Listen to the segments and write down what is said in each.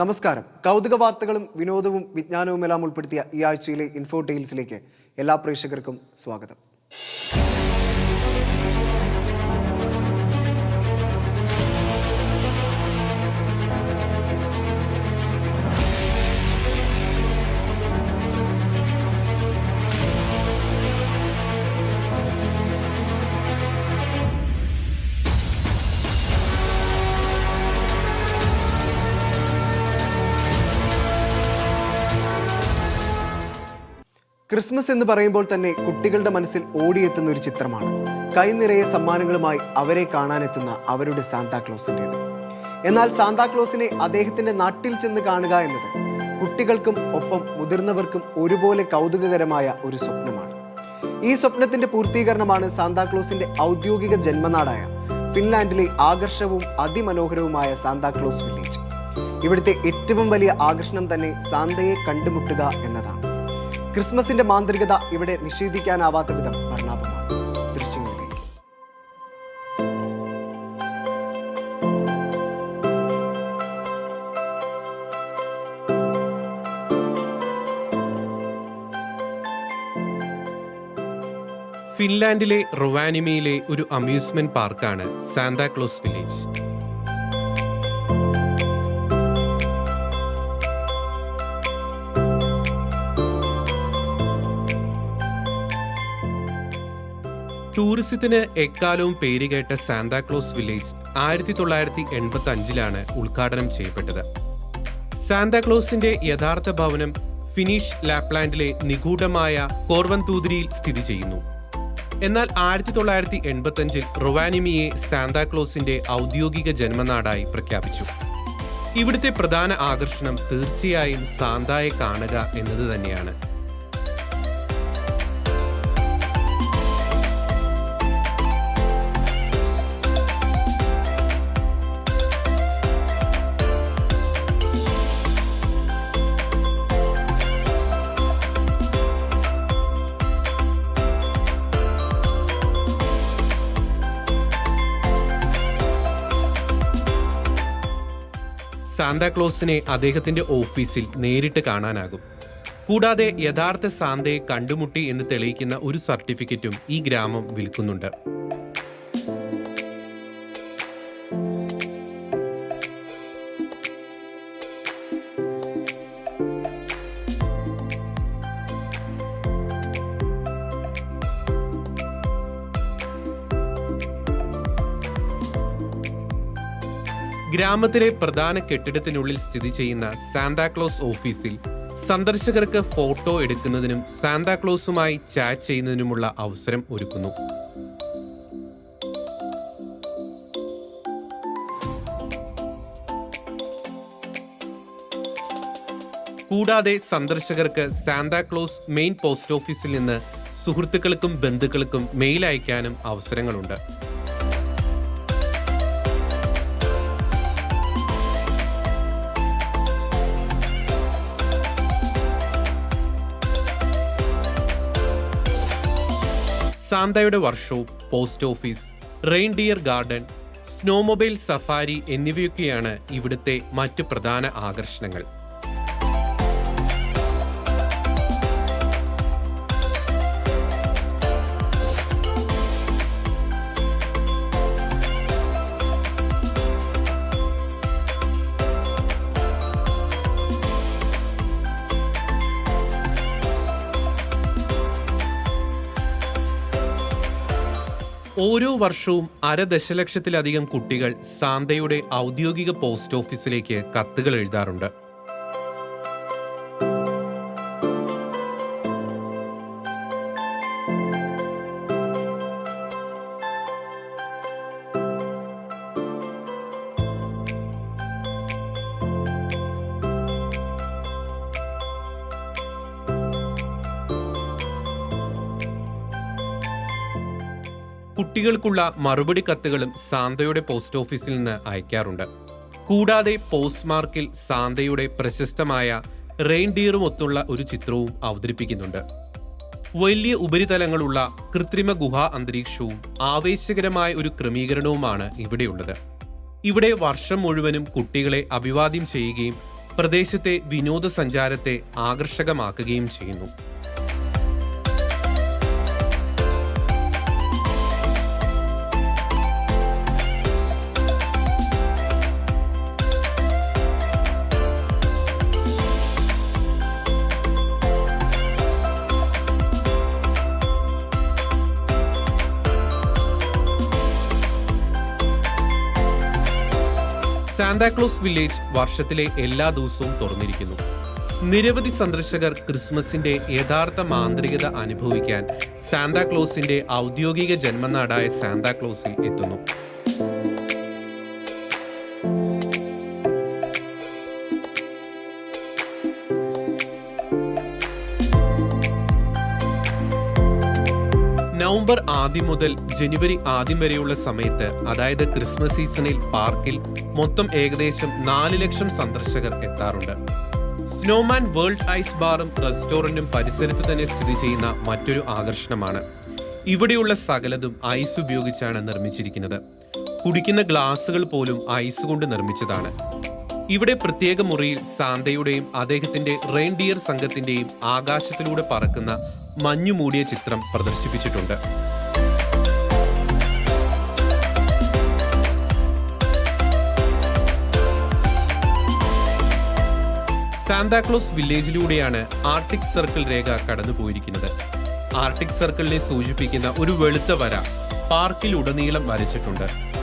നമസ്കാരം. കൗതുക വാർത്തകളും വിനോദവും വിജ്ഞാനവുമെല്ലാം ഉൾപ്പെടുത്തിയ ഈ ആഴ്ചയിലെ ഇൻഫോ ഡെയിൽസിലേക്ക് എല്ലാ പ്രേക്ഷകർക്കും സ്വാഗതം. ക്രിസ്മസ് എന്ന് പറയുമ്പോൾ തന്നെ കുട്ടികളുടെ മനസ്സിൽ ഓടിയെത്തുന്ന ഒരു ചിത്രമാണ്. കൈനിറയെ സമ്മാനങ്ങളുമായി അവരെ കാണാനെത്തുന്ന അവരുടെ സാന്താക്ലോസിന്റെത് എന്നാൽ സാന്താക്ലോസിനെ അദ്ദേഹത്തിന്റെ നാട്ടിൽ ചെന്ന് കാണുക എന്നത് കുട്ടികൾക്കും ഒപ്പം മുതിർന്നവർക്കും ഒരുപോലെ കൗതുകകരമായ ഒരു സ്വപ്നമാണ്. ഈ സ്വപ്നത്തിന്റെ പൂർത്തീകരണമാണ് സാന്താക്ലോസിന്റെ ഔദ്യോഗിക ജന്മനാടായ ഫിൻലാൻഡിലെ ആകർഷവും അതിമനോഹരവുമായ സാന്താക്ലോസ് വില്ലേജ്. ഇവിടുത്തെ ഏറ്റവും വലിയ ആകർഷണം തന്നെ സാന്തയെ കണ്ടുമുട്ടുക എന്നതാണ്. ക്രിസ്മസിന്റെ മാന്ത്രികത ഇവിടെ നിഷേധിക്കാനാവാത്ത വിധം വർണാഭമാണ്. ദൃശ്യങ്ങളിലേക്ക്. ഫിൻലാൻഡിലെ റൊവാനിമയിലെ ഒരു അമ്യൂസ്മെന്റ് പാർക്കാണ് സാന്താക്ലോസ് വില്ലേജ്. ടൂറിസത്തിന് എക്കാലവും പേരുകേട്ട സാന്താക്ലോസ് വില്ലേജ് ആയിരത്തി തൊള്ളായിരത്തി എൺപത്തി അഞ്ചിലാണ് ഉദ്ഘാടനം ചെയ്യപ്പെട്ടത്. സാന്താക്ലോസിന്റെ യഥാർത്ഥ ഭവനം ഫിനിഷ് ലാപ്ലാൻഡിലെ നിഗൂഢമായ കോർവൻതൂതിരിയിൽ സ്ഥിതി ചെയ്യുന്നു. എന്നാൽ ആയിരത്തി തൊള്ളായിരത്തി എൺപത്തഞ്ചിൽ റൊവാനിമിയെ സാന്താക്ലോസിന്റെ ഔദ്യോഗിക ജന്മനാടായി പ്രഖ്യാപിച്ചു. ഇവിടുത്തെ പ്രധാന ആകർഷണം തീർച്ചയായും സാന്തായെ കാണുക എന്നത് തന്നെയാണ്. സാന്താക്ലോസിനെ അദ്ദേഹത്തിന്റെ ഓഫീസിൽ നേരിട്ട് കാണാനാകും. കൂടാതെ യഥാർത്ഥ സാന്തയെ കണ്ടുമുട്ടി എന്ന് തെളിയിക്കുന്ന ഒരു സർട്ടിഫിക്കറ്റും ഈ ഗ്രാമം വിൽക്കുന്നുണ്ട്. ഗ്രാമത്തിലെ പ്രധാന കെട്ടിടത്തിനുള്ളിൽ സ്ഥിതി ചെയ്യുന്ന സാന്താക്ലോസ് ഓഫീസിൽ സന്ദർശകർക്ക് ഫോട്ടോ എടുക്കുന്നതിനും സാന്താക്ലോസുമായി ചാറ്റ് ചെയ്യുന്നതിനുമുള്ള അവസരം ഒരുക്കുന്നു. കൂടാതെ സന്ദർശകർക്ക് സാന്താക്ലോസ് മെയിൻ പോസ്റ്റ് ഓഫീസിൽ നിന്ന് സുഹൃത്തുക്കൾക്കും ബന്ധുക്കൾക്കും മെയിൽ അയക്കാനും അവസരങ്ങളുണ്ട്. സാന്തയുടെ workshop post office reindeer garden snowmobile safari എന്നിവയൊക്കെയാണ് ഇവിടുത്തെ മറ്റ് പ്രധാന ആകർഷണങ്ങൾ. ഓരോ വർഷവും അര ദശലക്ഷത്തിലധികം കുട്ടികൾ സാന്തയുടെ ഔദ്യോഗിക പോസ്റ്റ് ഓഫീസിലേക്ക് കത്തുകൾ എഴുതാറുണ്ട്. കുട്ടികൾക്കുള്ള മറുപടി കത്തുകളും സാന്തയുടെ പോസ്റ്റ് ഓഫീസിൽ നിന്ന് അയക്കാറുണ്ട്. കൂടാതെ പോസ്റ്റ് മാർക്കിൽ സാന്തയുടെ പ്രശസ്തമായ റെയിൻഡിയറും ഒത്തുള്ള ഒരു ചിത്രവും അവതരിപ്പിക്കുന്നുണ്ട്. വലിയ ഉപരിതലങ്ങളുള്ള കൃത്രിമ ഗുഹാ അന്തരീക്ഷവും ആവേശകരമായ ഒരു ക്രമീകരണവുമാണ് ഇവിടെയുള്ളത്. ഇവിടെ വർഷം മുഴുവനും കുട്ടികളെ അഭിവാദ്യം ചെയ്യുകയും പ്രദേശത്തെ വിനോദസഞ്ചാരത്തെ ആകർഷകമാക്കുകയും ചെയ്യുന്നു. സാന്താക്ലോസ് വില്ലേജ് വർഷത്തിലെ എല്ലാ ദിവസവും തുറന്നിരിക്കുന്നു. നിരവധി സന്ദർശകർ ക്രിസ്മസിന്റെ യഥാർത്ഥ മാന്ത്രികത അനുഭവിക്കാൻ സാന്താക്ലോസിന്റെ ഔദ്യോഗിക ജന്മനാടായ സാന്താക്ലോസിൽ എത്തുന്നു. നവംബർ ആദ്യം മുതൽ ജനുവരി ആദ്യം വരെയുള്ള സമയത്ത് അതായത് ക്രിസ്മസ് സീസണിൽ പാർക്കിൽ മൊത്തം ഏകദേശം നാല് ലക്ഷം സന്ദർശകർ എത്താറുണ്ട്. സ്നോമാൻ വേൾഡ് ഐസ് ബാറും റെസ്റ്റോറന്റും പരിസരത്ത് തന്നെ സ്ഥിതി ചെയ്യുന്ന മറ്റൊരു ആകർഷണമാണ്. ഇവിടെയുള്ള സകലതും ഐസ് ഉപയോഗിച്ചാണ് നിർമ്മിച്ചിരിക്കുന്നത്. കുടിക്കുന്ന ഗ്ലാസുകൾ പോലും ഐസ് കൊണ്ട് നിർമ്മിച്ചതാണ്. ഇവിടെ പ്രത്യേക മുറിയിൽ സാന്തയുടെയും അദ്ദേഹത്തിന്റെ റെയിൻഡിയർ സംഘത്തിന്റെയും ആകാശത്തിലൂടെ പറക്കുന്ന മഞ്ഞു മൂടിയ ചിത്രം പ്രദർശിപ്പിച്ചിട്ടുണ്ട്. സാന്താക്ലോസ് വില്ലേജിലൂടെയാണ് ആർട്ടിക് സർക്കിൾ രേഖ കടന്നുപോയിരിക്കുന്നത്. ആർട്ടിക് സർക്കിളിനെ സൂചിപ്പിക്കുന്ന ഒരു വെളുത്ത വര പാർക്കിലുടനീളം വരച്ചിട്ടുണ്ട്.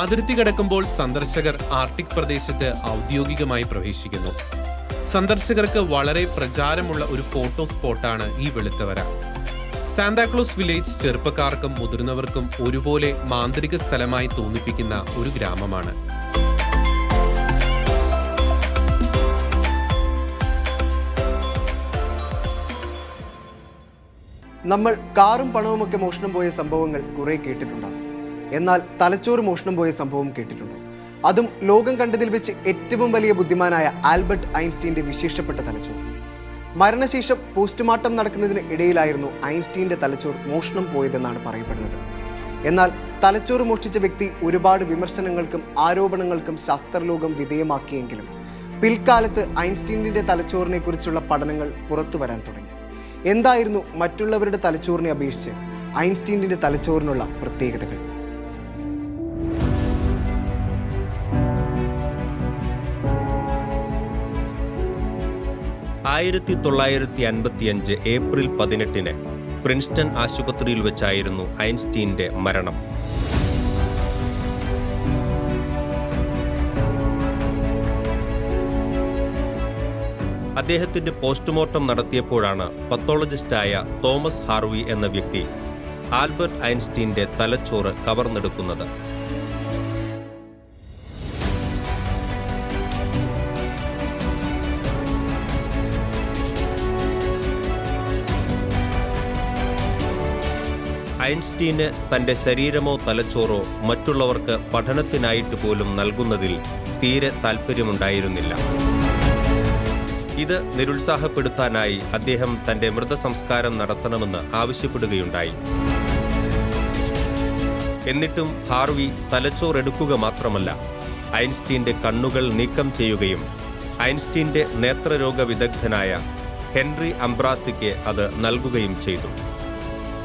അതിർത്തി കടക്കുമ്പോൾ സന്ദർശകർ ആർട്ടിക് പ്രദേശത്ത് ഔദ്യോഗികമായി പ്രവേശിക്കുന്നു. സന്ദർശകർക്ക് വളരെ പ്രചാരമുള്ള ഒരു ഫോട്ടോ സ്പോട്ടാണ് ഈ വെളുത്തവര. സാന്താക്ലോസ് വില്ലേജ് ചെറുപ്പക്കാർക്കും മുതിർന്നവർക്കും ഒരുപോലെ മാന്ത്രിക സ്ഥലമായി തോന്നിപ്പിക്കുന്ന ഒരു ഗ്രാമമാണ്. നമ്മൾ കാറും പണവുമൊക്കെ മോഷണം പോയ സംഭവങ്ങൾ കുറെ കേട്ടിട്ടുണ്ടാകും എന്നാൽ തലച്ചോറ് മോഷണം പോയ സംഭവം കേട്ടിട്ടുണ്ട്. അതും ലോകം കണ്ടതിൽ വെച്ച് ഏറ്റവും വലിയ ബുദ്ധിമാനായ ആൽബർട്ട് ഐൻസ്റ്റീന്റെ വിശേഷപ്പെട്ട തലച്ചോറ്. മരണശേഷം പോസ്റ്റ്മോർട്ടം നടക്കുന്നതിന് ഇടയിലായിരുന്നു ഐൻസ്റ്റീന്റെ തലച്ചോർ മോഷണം പോയതെന്നാണ് പറയപ്പെടുന്നത്. എന്നാൽ തലച്ചോറ് മോഷ്ടിച്ച വ്യക്തി ഒരുപാട് വിമർശനങ്ങൾക്കും ആരോപണങ്ങൾക്കും ശാസ്ത്രലോകം വിധേയമാക്കിയെങ്കിലും പിൽക്കാലത്ത് ഐൻസ്റ്റീനിന്റെ തലച്ചോറിനെ കുറിച്ചുള്ള പഠനങ്ങൾ പുറത്തു വരാൻ തുടങ്ങി. എന്തായിരുന്നു മറ്റുള്ളവരുടെ തലച്ചോറിനെ അപേക്ഷിച്ച് ഐൻസ്റ്റീനിന്റെ തലച്ചോറിനുള്ള പ്രത്യേകതകൾ? ആയിരത്തി തൊള്ളായിരത്തി അൻപത്തിയഞ്ച് ഏപ്രിൽ പതിനെട്ടിന് പ്രിൻസ്റ്റൺ ആശുപത്രിയിൽ വെച്ചായിരുന്നു ഐൻസ്റ്റീന്റെ മരണം. അദ്ദേഹത്തിന്റെ പോസ്റ്റ്മോർട്ടം നടത്തിയപ്പോഴാണ് പത്തോളജിസ്റ്റായ തോമസ് ഹാർവി എന്ന വ്യക്തി ആൽബർട്ട് ഐൻസ്റ്റീന്റെ തലച്ചോറ് കവർന്നെടുക്കുന്നത്. ഐൻസ്റ്റീന് തന്റെ ശരീരമോ തലച്ചോറോ മറ്റുള്ളവർക്ക് പഠനത്തിനായിട്ട് പോലും നൽകുന്നതിൽ തീരെ താല്പര്യമുണ്ടായിരുന്നില്ല ഇത് നിരുത്സാഹപ്പെടുത്താനായി അദ്ദേഹം തന്റെ മൃതസംസ്കാരം നടത്തണമെന്ന് ആവശ്യപ്പെടുകയുണ്ടായി. എന്നിട്ടും ഹാർവി തലച്ചോറെടുക്കുക മാത്രമല്ല ഐൻസ്റ്റീന്റെ കണ്ണുകൾ നീക്കം ചെയ്യുകയും ഐൻസ്റ്റീന്റെ നേത്രരോഗ വിദഗ്ധനായ ഹെൻറി അംബ്രാസിക്ക് അത് നൽകുകയും ചെയ്തു.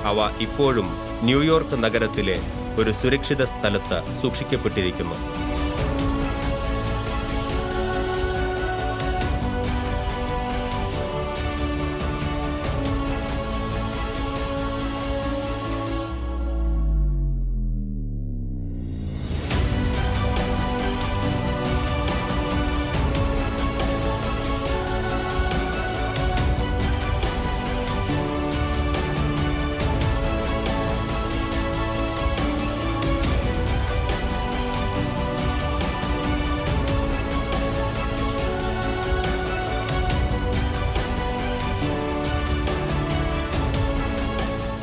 അവ ഇപ്പോഴും ന്യൂയോർക്ക് നഗരത്തിലെ ഒരു സുരക്ഷിത സ്ഥലത്ത് സൂക്ഷിക്കപ്പെട്ടിരിക്കുന്നു.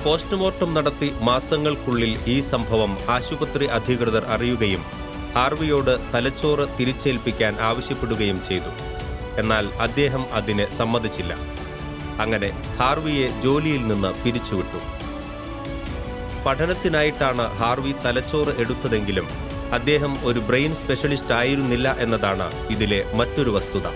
പോസ്റ്റ്മോർട്ടം നടത്തി മാസങ്ങൾക്കുള്ളിൽ ഈ സംഭവം ആശുപത്രി അധികൃതർ അറിയുകയും ഹാർവിയോട് തലച്ചോറ് തിരിച്ചേൽപ്പിക്കാൻ ആവശ്യപ്പെടുകയും ചെയ്തു. എന്നാൽ അദ്ദേഹം അതിന് സമ്മതിച്ചില്ല. അങ്ങനെ ഹാർവിയെ ജോലിയിൽ നിന്ന് പിരിച്ചുവിട്ടു. പഠനത്തിനായിട്ടാണ് ഹാർവി തലച്ചോറ് എടുത്തതെങ്കിലും അദ്ദേഹം ഒരു ബ്രെയിൻ സ്പെഷ്യലിസ്റ്റ് ആയിരുന്നില്ല എന്നതാണ് ഇതിലെ മറ്റൊരു വസ്തുത.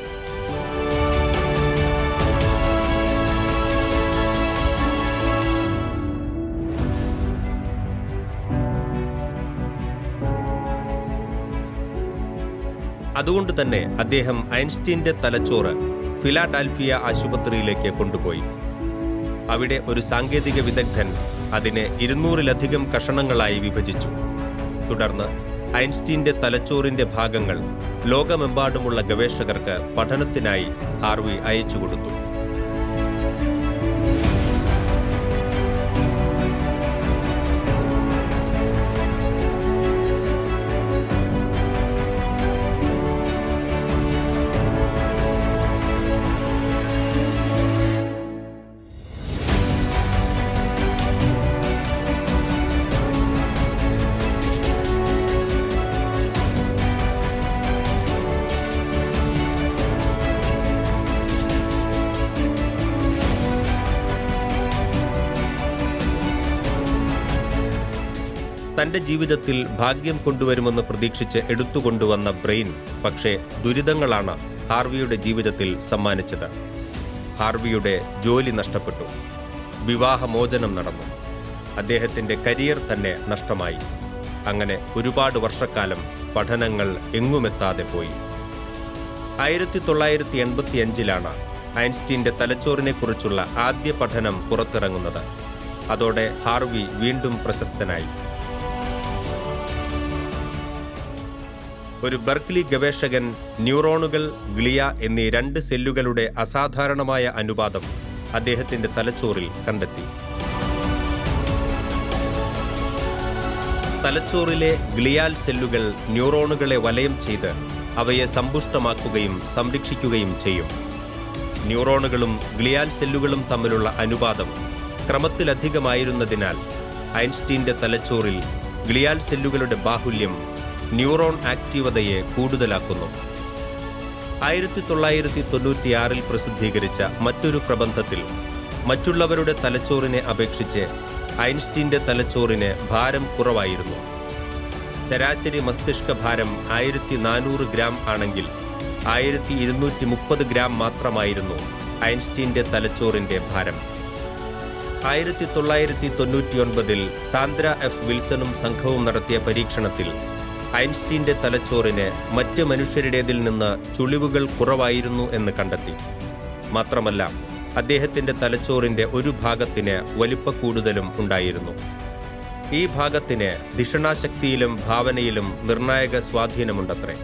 അതുകൊണ്ട് തന്നെ അദ്ദേഹം ഐൻസ്റ്റീന്റെ തലച്ചോറ് ഫിലാഡാൽഫിയ ആശുപത്രിയിലേക്ക് കൊണ്ടുപോയി. അവിടെ ഒരു സാങ്കേതിക വിദഗ്ധൻ അതിനെ ഇരുന്നൂറിലധികം കഷണങ്ങളായി വിഭജിച്ചു. തുടർന്ന് ഐൻസ്റ്റീന്റെ തലച്ചോറിന്റെ ഭാഗങ്ങൾ ലോകമെമ്പാടുമുള്ള ഗവേഷകർക്ക് പഠനത്തിനായി ഹാർവി അയച്ചുകൊടുത്തു. തന്റെ ജീവിതത്തിൽ ഭാഗ്യം കൊണ്ടുവരുമെന്ന് പ്രതീക്ഷിച്ച് എടുത്തുകൊണ്ടുവന്ന ബ്രെയിൻ പക്ഷേ ദുരിതങ്ങളാണ് ഹാർവിയുടെ ജീവിതത്തിൽ സമ്മാനിച്ചത്. ഹാർവിയുടെ ജോലി നഷ്ടപ്പെട്ടു. വിവാഹമോചനം നടന്നു. അദ്ദേഹത്തിന്റെ കരിയർ തന്നെ നഷ്ടമായി. അങ്ങനെ ഒരുപാട് വർഷക്കാലം പഠനങ്ങൾ എങ്ങുമെത്താതെ പോയി. ആയിരത്തി തൊള്ളായിരത്തി എൺപത്തി അഞ്ചിലാണ് ഐൻസ്റ്റീന്റെ തലച്ചോറിനെക്കുറിച്ചുള്ള ആദ്യ പഠനം പുറത്തിറങ്ങുന്നത്. അതോടെ ഹാർവി വീണ്ടും പ്രശസ്തനായി. ഒരു ബെർക്ക്ലി ഗവേഷകൻ ന്യൂറോണുകൾ ഗ്ലിയ എന്നീ രണ്ട് സെല്ലുകളുടെ അസാധാരണമായ അനുപാതം അദ്ദേഹത്തിന്റെ തലച്ചോറിൽ കണ്ടെത്തി. തലച്ചോറിലെ ഗ്ലിയാൽ സെല്ലുകൾ ന്യൂറോണുകളെ വലയം ചെയ്ത് അവയെ സമ്പുഷ്ടമാക്കുകയും സംരക്ഷിക്കുകയും ചെയ്യും. ന്യൂറോണുകളും ഗ്ലിയാൽ സെല്ലുകളും തമ്മിലുള്ള അനുപാതം ക്രമത്തിലധികമായിരുന്നതിനാൽ ഐൻസ്റ്റീന്റെ തലച്ചോറിൽ ഗ്ലിയാൽ സെല്ലുകളുടെ ബാഹുല്യം ന്യൂറോൺ ആക്റ്റീവതയെ കൂടുതലാക്കുന്നു. ആയിരത്തി തൊള്ളായിരത്തി തൊണ്ണൂറ്റിയാറിൽ പ്രസിദ്ധീകരിച്ച മറ്റൊരു പ്രബന്ധത്തിൽ മറ്റുള്ളവരുടെ തലച്ചോറിനെ അപേക്ഷിച്ച് ഐൻസ്റ്റീന്റെ തലച്ചോറിന് ഭാരം കുറവായിരുന്നു. ശരാശരി മസ്തിഷ്ക ഭാരം ആയിരത്തി നാനൂറ് ഗ്രാം ആണെങ്കിൽ ആയിരത്തി ഇരുന്നൂറ്റി മുപ്പത് ഗ്രാം മാത്രമായിരുന്നു ഐൻസ്റ്റീന്റെ തലച്ചോറിന്റെ ഭാരം. ആയിരത്തി തൊള്ളായിരത്തി തൊണ്ണൂറ്റിയൊൻപതിൽ സാന്ദ്ര എഫ് വിൽസണും സംഘവും നടത്തിയ പരീക്ഷണത്തിൽ ഐൻസ്റ്റീന്റെ തലച്ചോറിന് മറ്റ് മനുഷ്യരുടേതിൽ നിന്ന് ചുളിവുകൾ കുറവായിരുന്നു എന്ന് കണ്ടെത്തി. മാത്രമല്ല അദ്ദേഹത്തിന്റെ തലച്ചോറിന്റെ ഒരു ഭാഗത്തിന് വലിപ്പ കൂടുതലും ഉണ്ടായിരുന്നു. ഈ ഭാഗത്തിന് ധിഷണാശക്തിയിലും ഭാവനയിലും നിർണായക സ്വാധീനമുണ്ടത്രേ.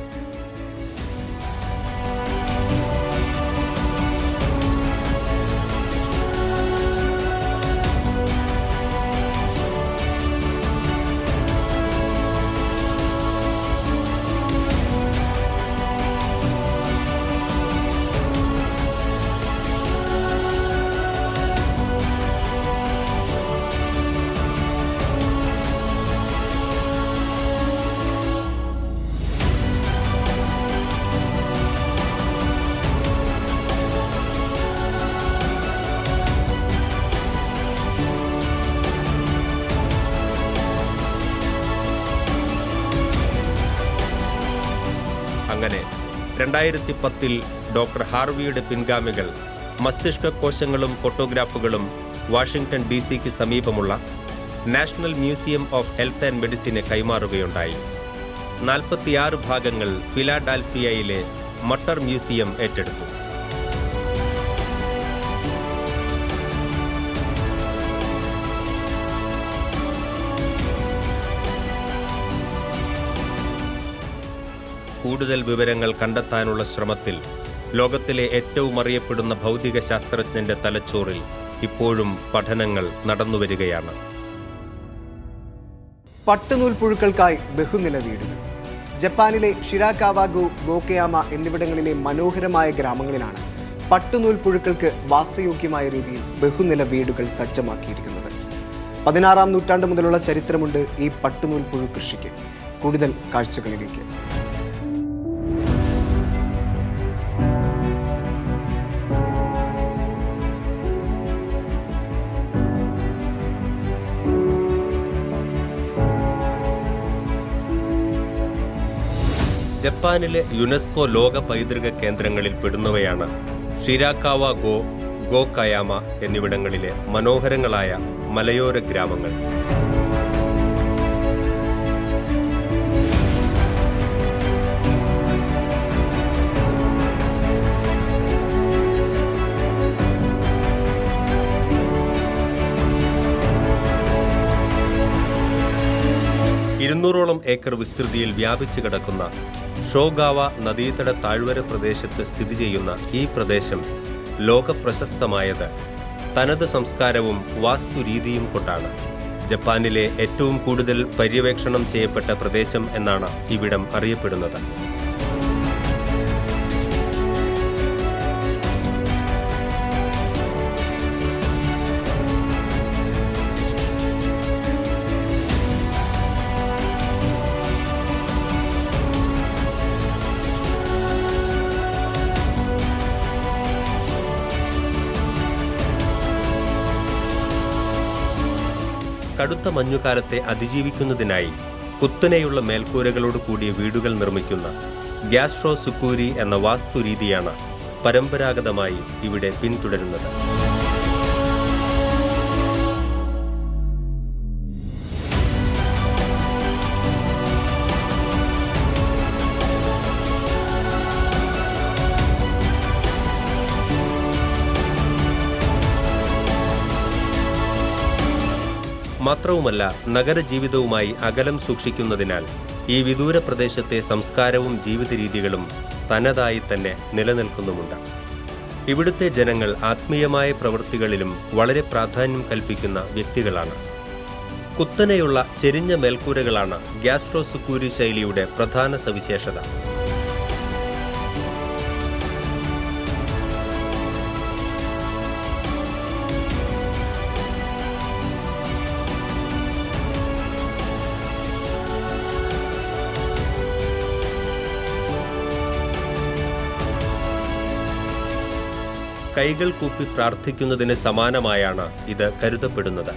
രണ്ടായിരത്തി പത്തിൽ ഡോക്ടർ ഹാർവിയുടെ പിൻഗാമികൾ മസ്തിഷ്ക കോശങ്ങളും ഫോട്ടോഗ്രാഫുകളും വാഷിംഗ്ടൺ ഡി സിക്ക് സമീപമുള്ള national museum of health and medicine കൈമാറുകയുണ്ടായി. നാൽപ്പത്തിയാറ് ഭാഗങ്ങൾ ഫിലാഡാൽഫിയയിലെ മട്ടർ മ്യൂസിയം ഏറ്റെടുത്തു. കൂടുതൽ വിവരങ്ങൾ കണ്ടെത്താനുള്ള ശ്രമത്തിൽ ലോകത്തിലെ ഏറ്റവും അറിയപ്പെടുന്ന ഭൗതിക ശാസ്ത്രജ്ഞന്റെ തലച്ചോറിൽ ഇപ്പോഴും പഠനങ്ങൾ നടന്നുവരികയാണ്. പട്ടുനൂൽ പുഴുക്കൾക്കായി ബഹുനില വീടുകൾ. ജപ്പാനിലെ ഷിരാകാവാഗു ഗോക്കയാമ എന്നിവിടങ്ങളിലെ മനോഹരമായ ഗ്രാമങ്ങളിലാണ് പട്ടുനൂൽ പുഴുക്കൾക്ക് വാസയോഗ്യമായ രീതിയിൽ ബഹുനില വീടുകൾ സജ്ജമാക്കിയിരിക്കുന്നത്. പതിനാറാം നൂറ്റാണ്ട് മുതലുള്ള ചരിത്രമുണ്ട് ഈ പട്ടുനൂൽ പുഴു കൃഷിക്ക്. കൂടുതൽ കാഴ്ചകളിലേക്ക്. ജപ്പാനിലെ യുനെസ്കോ ലോക പൈതൃക കേന്ദ്രങ്ങളിൽ പെടുന്നവയാണ് ഷിരാക്കാവ ഗോ ഗോ കയാമ എന്നിവിടങ്ങളിലെ മനോഹരങ്ങളായ മലയോര ഗ്രാമങ്ങൾ. ഇരുന്നൂറോളം ഏക്കർ വിസ്തൃതിയിൽ വ്യാപിച്ചു കിടക്കുന്ന ഷോഗാവ നദീതട താഴ്വര പ്രദേശത്ത് സ്ഥിതി ചെയ്യുന്ന ഈ പ്രദേശം ലോകപ്രശസ്തമായത് തനത് സംസ്കാരവും വാസ്തുരീതിയും കൊണ്ടാണ്. ജപ്പാനിലെ ഏറ്റവും കൂടുതൽ പര്യവേക്ഷണം ചെയ്യപ്പെട്ട പ്രദേശം എന്നാണ് ഇവിടം അറിയപ്പെടുന്നത്. കടുത്ത മഞ്ഞുകാലത്തെ അതിജീവിക്കുന്നതിനായി കുത്തനെയുള്ള മേൽക്കൂരകളോട് കൂടിയ വീടുകൾ നിർമ്മിക്കുന്ന ഗ്യാസ്ട്രോ സുക്കൂരി എന്ന വാസ്തുരീതിയാണ് പരമ്പരാഗതമായി ഇവിടെ പിന്തുടരുന്നത്. മാത്രവുമല്ല നഗരജീവിതവുമായി അകലം സൂക്ഷിക്കുന്നതിനാൽ ഈ വിദൂര പ്രദേശത്തെ സംസ്കാരവും ജീവിത രീതികളും തനതായി തന്നെ നിലനിൽക്കുന്നുമുണ്ട്. ഇവിടുത്തെ ജനങ്ങൾ ആത്മീയമായ പ്രവൃത്തികളിലും വളരെ പ്രാധാന്യം കൽപ്പിക്കുന്ന വ്യക്തികളാണ്. കുത്തനെയുള്ള ചെരിഞ്ഞ മേൽക്കൂരകളാണ് ഗ്യാസ്ട്രോസുക്കൂരി ശൈലിയുടെ പ്രധാന സവിശേഷത. കൈകൾ കൂപ്പി പ്രാർത്ഥിക്കുന്നതിന് സമാനമായാണ് ഇത് കരുതപ്പെടുന്നത്.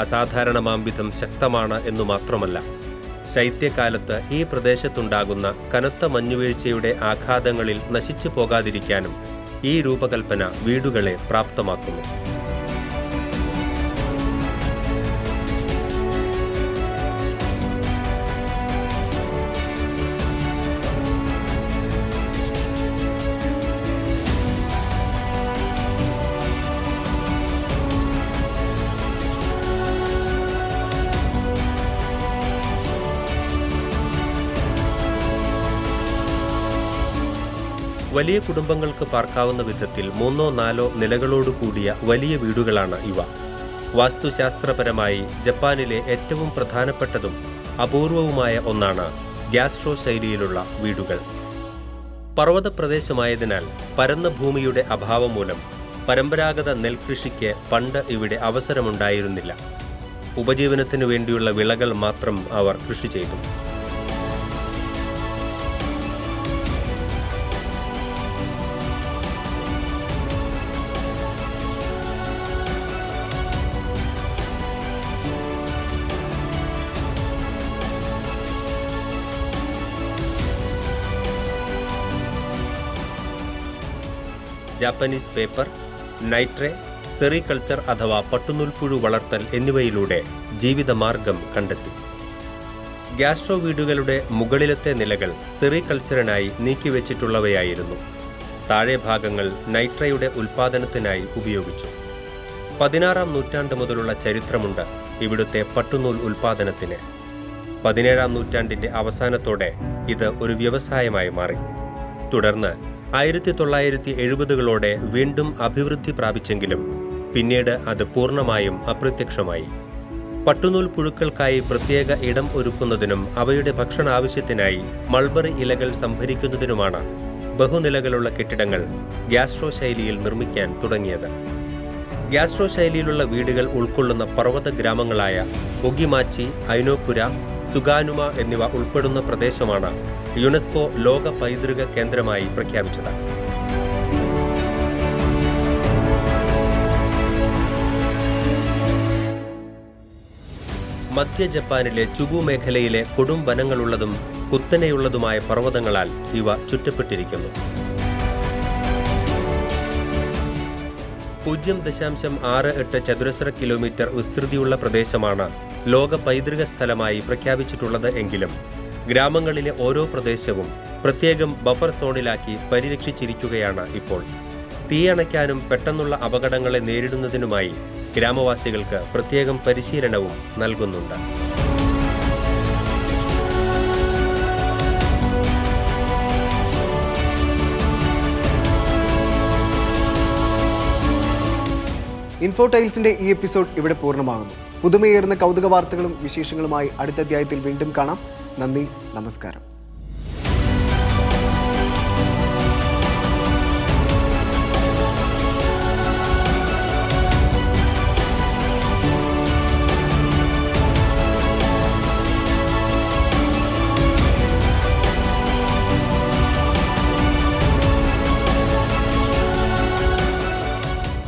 അസാധാരണമാംവിധം ശക്തമാണ് എന്നു മാത്രമല്ല ശൈത്യകാലത്ത് ഈ പ്രദേശത്തുണ്ടാകുന്ന കനത്ത മഞ്ഞുവീഴ്ചയുടെ ആഘാതങ്ങളിൽ നശിച്ചു പോകാതിരിക്കാനും ഈ രൂപകൽപ്പന വീടുകളെ പ്രാപ്തമാക്കുന്നു. വലിയ കുടുംബങ്ങൾക്ക് പാർക്കാവുന്ന വിധത്തിൽ മൂന്നോ നാലോ നിലകളോട് കൂടിയ വലിയ വീടുകളാണ് ഇവ. വാസ്തുശാസ്ത്രപരമായി ജപ്പാനിലെ ഏറ്റവും പ്രധാനപ്പെട്ടതും അപൂർവവുമായ ഒന്നാണ് ഗ്യാസ്ട്രോ ശൈലിയിലുള്ള വീടുകൾ. പർവത പ്രദേശമായതിനാൽ പരന്ന ഭൂമിയുടെ അഭാവം മൂലം പരമ്പരാഗത നെൽകൃഷിക്ക് പണ്ട് ഇവിടെ അവസരമുണ്ടായിരുന്നില്ല. ഉപജീവനത്തിനു വേണ്ടിയുള്ള വിളകൾ മാത്രം അവർ കൃഷി ചെയ്തു. ജാപ്പനീസ് പേപ്പർ നൈട്രേ സെറികൾച്ചർ അഥവാ പട്ടുനൂൽപ്പുഴു വളർത്തൽ എന്നിവയിലൂടെ ജീവിതമാർഗം കണ്ടെത്തി. ഗ്യാസ്ട്രോ വീടുകളുടെ മുകളിലത്തെ നിലകൾ സെറികൾച്ചറിനായി നീക്കിവെച്ചിട്ടുള്ളവയായിരുന്നു. താഴെ ഭാഗങ്ങൾ നൈട്രയുടെ ഉൽപ്പാദനത്തിനായി ഉപയോഗിച്ചു. പതിനാറാം നൂറ്റാണ്ട് മുതലുള്ള ചരിത്രമുണ്ട് ഇവിടുത്തെ പട്ടുനൂൽ ഉൽപ്പാദനത്തിന് പതിനേഴാം നൂറ്റാണ്ടിന്റെ അവസാനത്തോടെ ഇത് ഒരു വ്യവസായമായി മാറി. തുടർന്ന് ആയിരത്തി തൊള്ളായിരത്തി എഴുപതുകളോടെ വീണ്ടും അഭിവൃദ്ധി പ്രാപിച്ചെങ്കിലും പിന്നീട് അത് പൂർണമായും അപ്രത്യക്ഷമായി. പട്ടുനൂൽ പുഴുക്കൾക്കായി പ്രത്യേക ഇടം ഒരുക്കുന്നതിനും അവയുടെ ഭക്ഷണ ആവശ്യത്തിനായി മൾബറി ഇലകൾ സംഭരിക്കുന്നതിനുമാണ് ബഹുനിലകളുള്ള കെട്ടിടങ്ങൾ ഗ്യാസ്ട്രോ ശൈലിയിൽ നിർമ്മിക്കാൻ തുടങ്ങിയത്. ഗ്യാസ്ട്രോ ശൈലിയിലുള്ള വീടുകൾ ഉൾക്കൊള്ളുന്ന പർവത ഗ്രാമങ്ങളായ ഒഗിമാച്ചി ഐനോപുര സുഗാനുമ എന്നിവ ഉൾപ്പെടുന്ന പ്രദേശമാണ് യുനെസ്കോ ലോക പൈതൃക കേന്ദ്രമായി പ്രഖ്യാപിച്ചത്. മധ്യ ജപ്പാനിലെ ചുബു മേഖലയിലെ കൊടും വനങ്ങളുള്ളതും കുത്തനെയുള്ളതുമായ പർവതങ്ങളാൽ ഇവ ചുറ്റപ്പെട്ടിരിക്കുന്നു. പൂജ്യം ദശാംശം ആറ് എട്ട് ചതുരശ്ര കിലോമീറ്റർ വിസ്തൃതിയുള്ള പ്രദേശമാണ് ലോക പൈതൃക സ്ഥലമായി പ്രഖ്യാപിച്ചിട്ടുള്ളത് എങ്കിലും ഗ്രാമങ്ങളിലെ ഓരോ പ്രദേശവും പ്രത്യേകം ബഫർ സോണിലാക്കി പരിരക്ഷിച്ചിരിക്കുകയാണ് ഇപ്പോൾ. തീയണയ്ക്കാനും പെട്ടെന്നുള്ള അപകടങ്ങളെ നേരിടുന്നതിനുമായി ഗ്രാമവാസികൾക്ക് പ്രത്യേകം പരിശീലനവും നൽകുന്നുണ്ട്. ഇൻഫോടൈൽസിന്റെ ഈ എപ്പിസോഡ് ഇവിടെ പൂർണമാകുന്നു. പുതുമയേറുന്ന കൗതുക വാർത്തകളും വിശേഷങ്ങളുമായി അടുത്ത അധ്യായത്തിൽ വീണ്ടും കാണാം. നന്ദി നമസ്കാരം.